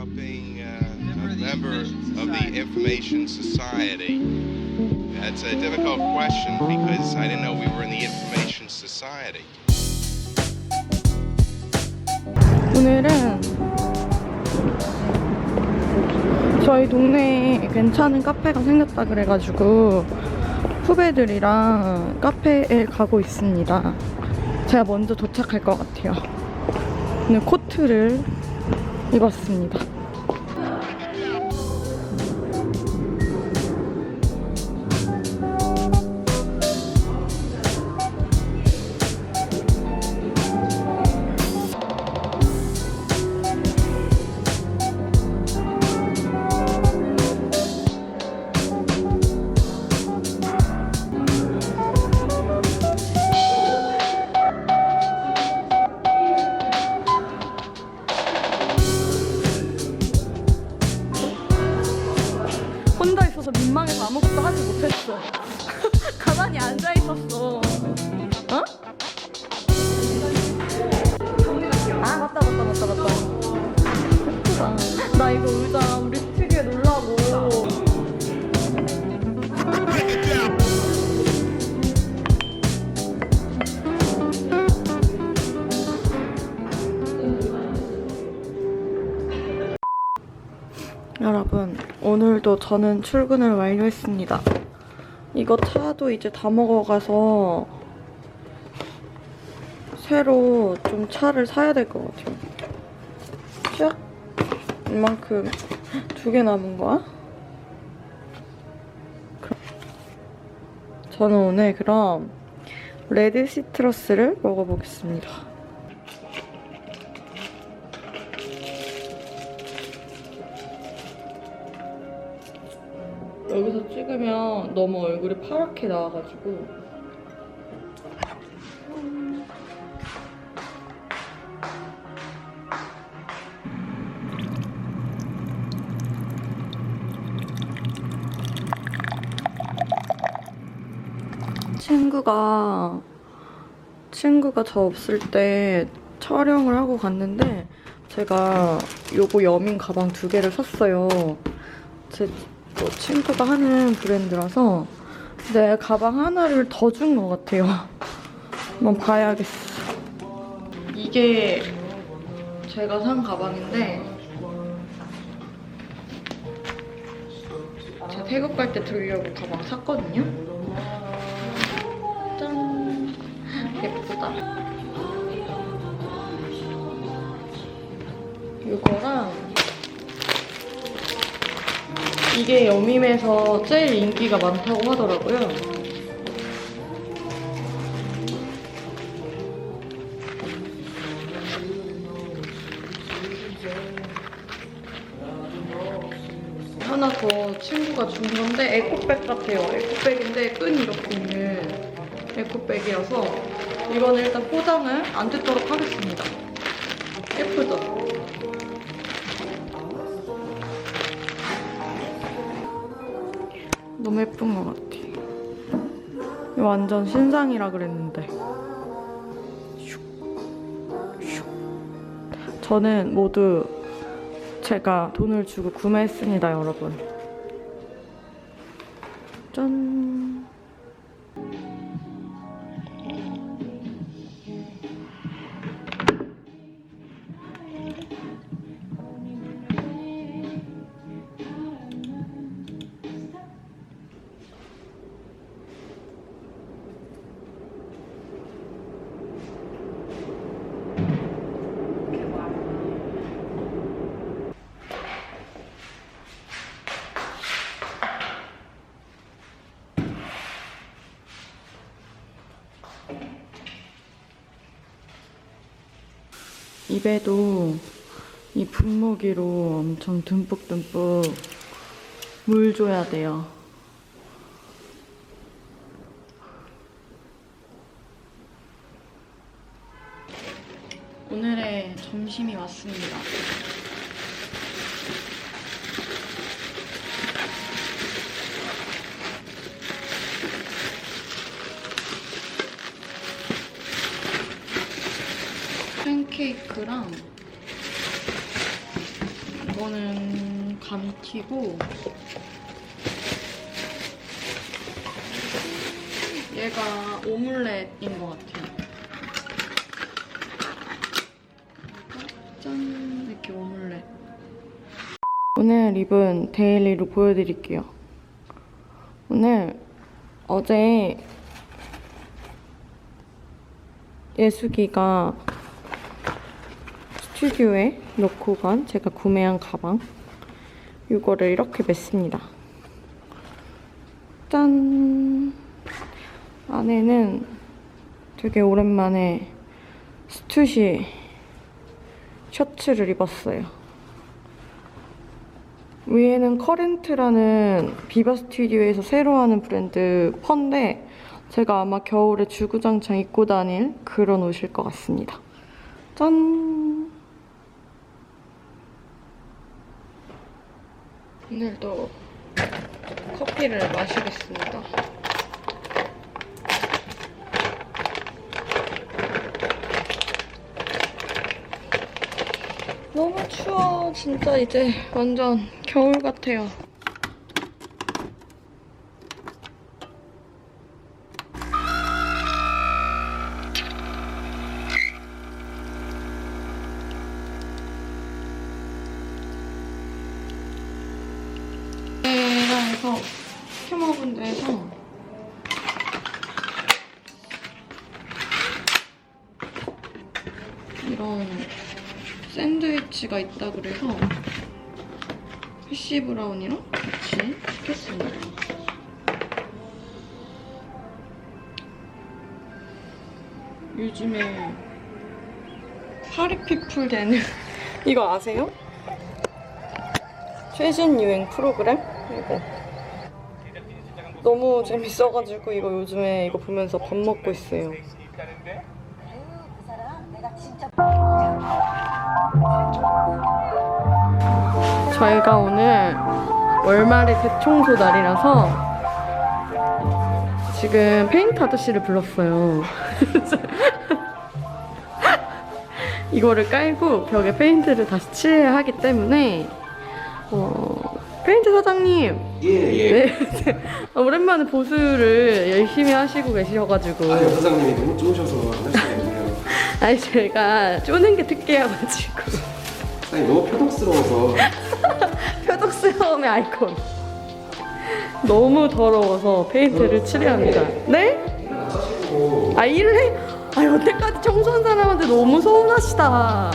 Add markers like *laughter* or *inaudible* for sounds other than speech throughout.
about being uh, a member of the Information Society. That's a difficult question because I didn't know we were in the Information Society. 오늘은 저희 동네에 괜찮은 카페가 생겼다 그래가지고 후배들이랑 카페에 가고 있습니다. 제가 먼저 도착할 것 같아요. 오늘 코트를 입었습니다. 있어서 민망해서 아무것도 하지 못했어. *laughs* 가만히 앉아 있었어. 어? 아 맞다 맞다 맞다 맞다. *laughs* 나 이거 의자 우리 여러분, 오늘도 저는 출근을 완료했습니다. 이거 차도 이제 다 먹어가서 새로 좀 차를 사야 될 것 같아요. 쫙! 이만큼 두 개 남은 거야? 그- 저는 오늘 그럼 레드 시트러스를 먹어보겠습니다. 여기서 찍으면 너무 얼굴이 파랗게 나와가지고 친구가 친구가 저 없을 때 촬영을 하고 갔는데 제가 요거 여민 가방 두 개를 샀어요. 제 또 친구가 하는 브랜드라서 내 가방 하나를 더 준 것 같아요. 한번 봐야겠어. 이게 제가 산 가방인데 제가 태국 갈 때 들려고 가방 샀거든요. 짠 예쁘다. 이거 이게 여밈에서 제일 인기가 많다고 하더라고요. 하나 더 친구가 준 건데 에코백 같아요. 에코백인데 끈이 이렇게 있는 에코백이어서 이거는 일단 포장을 안 뜯도록 하겠습니다. 예쁘죠? 너무 예쁜 것 같아. 완전 신상이라 그랬는데. 저는 모두 제가 돈을 주고 구매했습니다, 여러분. 짠. 입에도 이 분무기로 엄청 듬뿍듬뿍 물 줘야 돼요. 오늘의 점심이 왔습니다. 팬케이크랑 이거 이거는 감튀고 얘가 오믈렛인 것 같아요. 짠 이렇게 오믈렛. 오늘 입은 데일리로 보여드릴게요. 오늘 어제 예숙이가 스튜디오에 놓고 간 제가 구매한 가방 이거를 이렇게 맸습니다. 짠! 안에는 되게 오랜만에 스투시 셔츠를 입었어요. 위에는 커렌트라는 비바 스튜디오에서 새로 하는 브랜드 펀데 제가 아마 겨울에 주구장창 입고 다닐 그런 옷일 것 같습니다. 짠! 오늘도 커피를 마시겠습니다. 너무 추워. 진짜 이제 완전 겨울 같아요. 내가 해서 데에서 이런 샌드위치가 있다 그래서 피쉬 브라운이랑 같이 시켰습니다. 요즘에 파리피플 되는 *laughs* 이거 아세요? 최신 유행 프로그램? 이거 너무 재밌어가지고 이거 요즘에 이거 보면서 밥 먹고 있어요. 저희가 오늘 월말의 대청소 날이라서 지금 페인트 아저씨를 불렀어요. *laughs* 이거를 깔고 벽에 페인트를 다시 칠해야 하기 때문에 어, 페인트 사장님 예, 예. 네, 아, 오랜만에 보수를 열심히 하시고 계셔가지고 아, 여사장님이 너무 좋으셔서 안 하시겠네요. *laughs* 아니 제가 쪼는 게 특기여가지고 아니, 너무 표독스러워서. *laughs* 표독스러움의 아이콘 너무 더러워서 페인트를 칠해야 합니다 네? 아 일을 해? 아 여태까지 청소한 사람한테 너무 서운하시다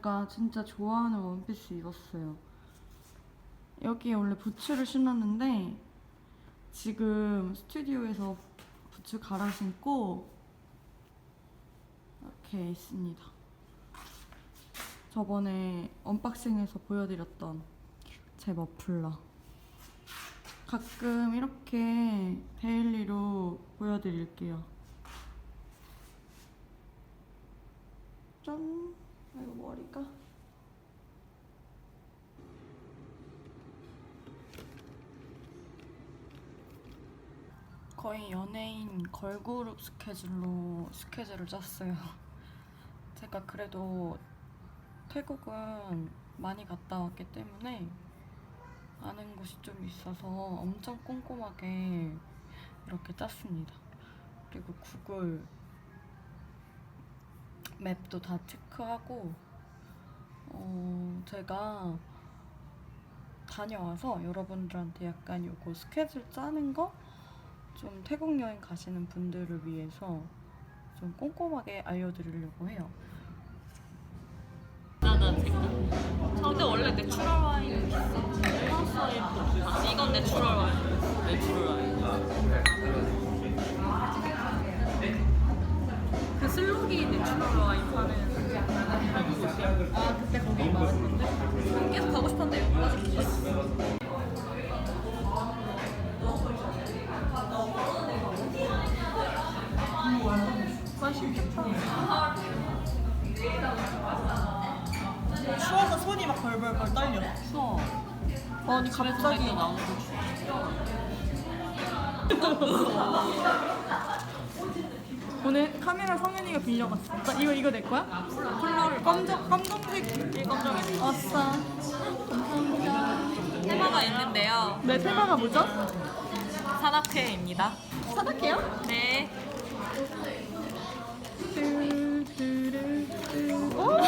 제가 진짜 좋아하는 원피스 입었어요. 여기에 원래 부츠를 신었는데 지금 스튜디오에서 부츠 갈아 신고 이렇게 있습니다. 저번에 언박싱에서 보여드렸던 제 머플러. 가끔 이렇게 데일리로 보여드릴게요. 짠! 아이고 머리가. 거의 연예인 걸그룹 스케줄로 스케줄을 짰어요. *laughs* 제가 그래도 태국은 많이 갔다 왔기 때문에 아는 곳이 좀 있어서 엄청 꼼꼼하게 이렇게 짰습니다. 그리고 구글 맵도 다 체크하고 어, 제가 다녀와서 여러분들한테 약간 요거 스케줄 짜는 거 좀 태국 여행 가시는 분들을 위해서 좀 꼼꼼하게 알려드리려고 해요. 근데 원래 내추럴 와인 플러스 와인 아, 이건 내추럴 와인. 내추럴 와인. 슬로기 내추럴 와인 파는 곳이야. 아 그때 거기 말했는데 계속 가고 싶었는데 아직 못 갔어. 추워서 손이 막 벌벌벌 떨려. 추워. 아니 갑자기 나오는 거 *laughs* 오늘 카메라 성현이가 빌려갔어. 나 이거 이거 내 거야? 컬러를 검정 검정색 이 검정색. 아싸. 테마가 있는데요. 내 테마가 뭐죠? 산악회입니다. 사닥해요? 네. 오!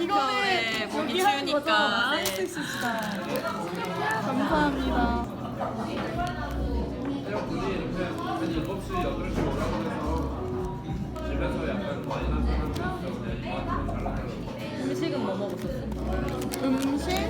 이거는 겨울에 몸이 여기 하는 추우니까, 거죠? 아, 네. 섹시시다. 감사합니다. 음식은 뭐 먹었었어? 음식?